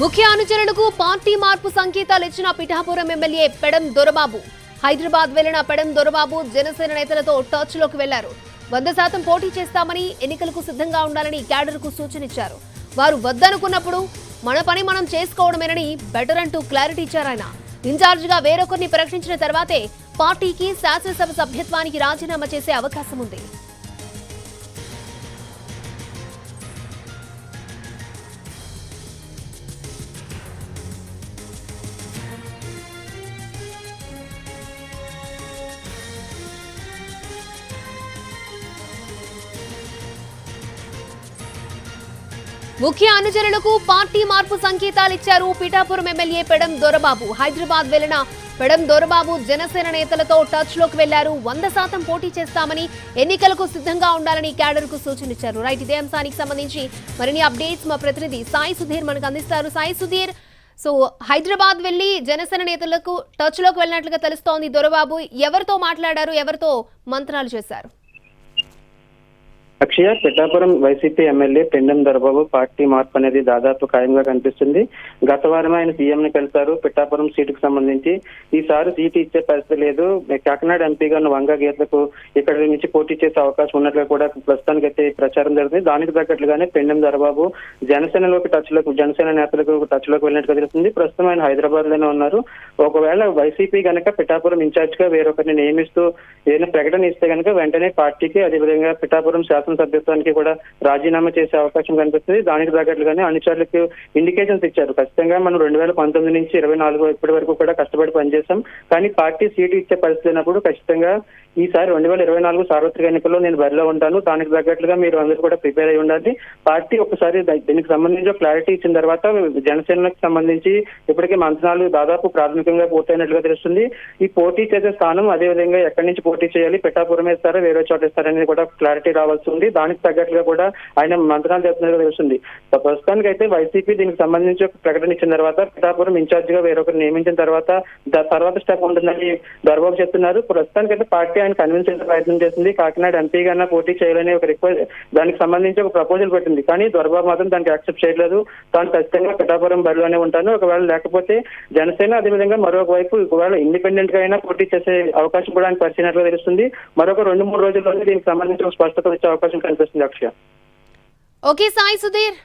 ముఖ్య అనుచరులకు పార్టీ మార్పు సంకేతాలు ఇచ్చిన పిఠాపురం ఎమ్మెల్యే పెడం దొరబాబు. హైదరాబాద్ వెళ్ళిన పెడం దొరబాబు జనసేన నేతలతో టచ్లోకి వెళ్ళారు. వంద శాతం పోటీ చేస్తామని ఎన్నికలకు సిద్ధంగా ఉండాలని క్యాడర్కు సూచనిచ్చారు. వారు వద్దనుకున్నప్పుడు మన పని మనం చేసుకోవడమేనని బెటర్ అంటూ క్లారిటీ ఇచ్చారాయన ఇన్ఛార్జిగా వేరొకరిని ప్రకటించిన తర్వాతే పార్టీకి శాసనసభ సభ్యత్వానికి రాజీనామా చేసే అవకాశం ఉంది. ముఖ్య అనుచరులకు పార్టీ మార్పు సంకేతాలు ఇచ్చారు. పిఠాపురం ఎమ్మెల్యే పెడం దొరబాబు. హైదరాబాద్ వెళ్ళిన పెడం దొరబాబు జనసేన నేతలతో టచ్లోకి వెళ్ళారు. వంద శాతం పోటీ చేస్తామని ఎన్నికలకు సిద్ధంగా ఉండాలని క్యాడర్కు సూచనిచ్చారు రైట్ ఇదే అంశానికి సంబంధించి మరిన్ని అప్డేట్స్ మా ప్రతినిధి సాయి సుధీర్ మనకు అందిస్తారు. సాయి సుధీర్ సో హైదరాబాద్ వెళ్ళి జనసేన నేతలకు టచ్లోకి వెళ్ళినట్లుగా తెలుస్తోంది దొరబాబు. ఎవరితో మాట్లాడారు? ఎవరితో మంత్రాలు చేశారు? అక్షయ Pithapuram YCP MLA Pendem Dorababu party మార్పు అనేది దాదాపు ఖాయంగా కనిపిస్తుంది. గత వారం ఆయన సీఎం ని కలిశారు. పిఠాపురం సీటుకు సంబంధించి ఈసారి సీటు ఇచ్చే పరిస్థితి లేదు. కాకినాడ ఎంపీగా ఉన్న వంగ గీతకు ఇక్కడ నుంచి పోటీ చేసే అవకాశం ఉన్నట్లుగా కూడా ప్రస్తుతానికి అయితే ప్రచారం జరుగుతుంది. దానికి తగ్గట్లుగానే పెండెం దొరబాబు జనసేనలోకి టచ్లోకి జనసేన నేతలకు టచ్లోకి వెళ్ళినట్టుగా తెలుస్తుంది. ప్రస్తుతం ఆయన హైదరాబాద్లోనే ఉన్నారు. ఒకవేళ వైసీపీ గనక పిఠాపురం ఇన్ఛార్జ్గా వేరొకరిని నియమిస్తూ ఏదైనా ప్రకటన ఇస్తే గనక వెంటనే పార్టీకి అదేవిధంగా పిఠాపురం శాసనసభ్యత్వానికి కూడా రాజీనామా చేసే అవకాశం కనిపిస్తుంది. దానికి తగ్గట్లుగానే అనుచరులకు ఇండికేషన్స్ ఇచ్చారు. ఖచ్చితంగా మనం రెండు వేల పంతొమ్మిది నుంచి ఇరవై నాలుగు ఇప్పటి వరకు కూడా కష్టపడి పనిచేశాం. కానీ పార్టీ సీటు ఇచ్చే పరిస్థితి అయినప్పుడు ఖచ్చితంగా ఈసారి రెండు వేల ఇరవై నాలుగు సార్వత్రిక ఎన్నికల్లో నేను బరిలో ఉంటాను. దానికి తగ్గట్లుగా మీరు అందరూ కూడా ప్రిపేర్ అయి ఉండాలి. పార్టీ ఒకసారి దీనికి సంబంధించి క్లారిటీ ఇచ్చిన తర్వాత జనసేనకు సంబంధించి ఇప్పటికే మంత్రాలు దాదాపు ప్రాథమికంగా పూర్తయినట్లుగా తెలుస్తుంది. ఈ పోటీ చేసే స్థానం అదేవిధంగా ఎక్కడి నుంచి పోటీ చేయాలి పిఠాపురం వేస్తారా వేరే చోట వేస్తారనేది కూడా క్లారిటీ రావాల్సి ఉంది. దానికి తగ్గట్లుగా కూడా ఆయన మంత్రాలు చేస్తున్నట్టుగా తెలుస్తుంది ప్రస్తుతానికి అయితే వైసీపీ దీనికి సంబంధించి ఒక ప్రకటన ఇచ్చిన తర్వాత పిఠాపురం ఇన్ఛార్జ్గా వేరొకరు నియమించిన తర్వాత తర్వాత స్టెప్ ఉంటుందని దర్బాబు చెప్తున్నారు. ప్రస్తుతానికి అయితే పార్టీ ఆయన కన్విన్స్ చేసే ప్రయత్నం చేసింది కాకినాడ ఎంపీగా పోటీ చేయాలని ఒక రిక్వెస్ట్ దానికి సంబంధించి ఒక ప్రపోజల్ పెట్టింది. కానీ దొరబాబు మాత్రం దానికి యాక్సెప్ట్ చేయలేదు తాను ఖచ్చితంగా పిఠాపురం బరిలోనే ఉంటాను. ఒకవేళ లేకపోతే జనసేన అదేవిధంగా మరొక వైపు ఒకవేళ ఇండిపెండెంట్గా అయినా పోటీ చేసే అవకాశం కూడా ఆయన పరిచినట్లుగా తెలుస్తుంది. మరొక రెండు మూడు రోజుల్లోనే దీనికి సంబంధించి ఒక స్పష్టత వచ్చే అవకాశం కనిపిస్తుంది అక్షయ ఓకే సాయి సుధీర్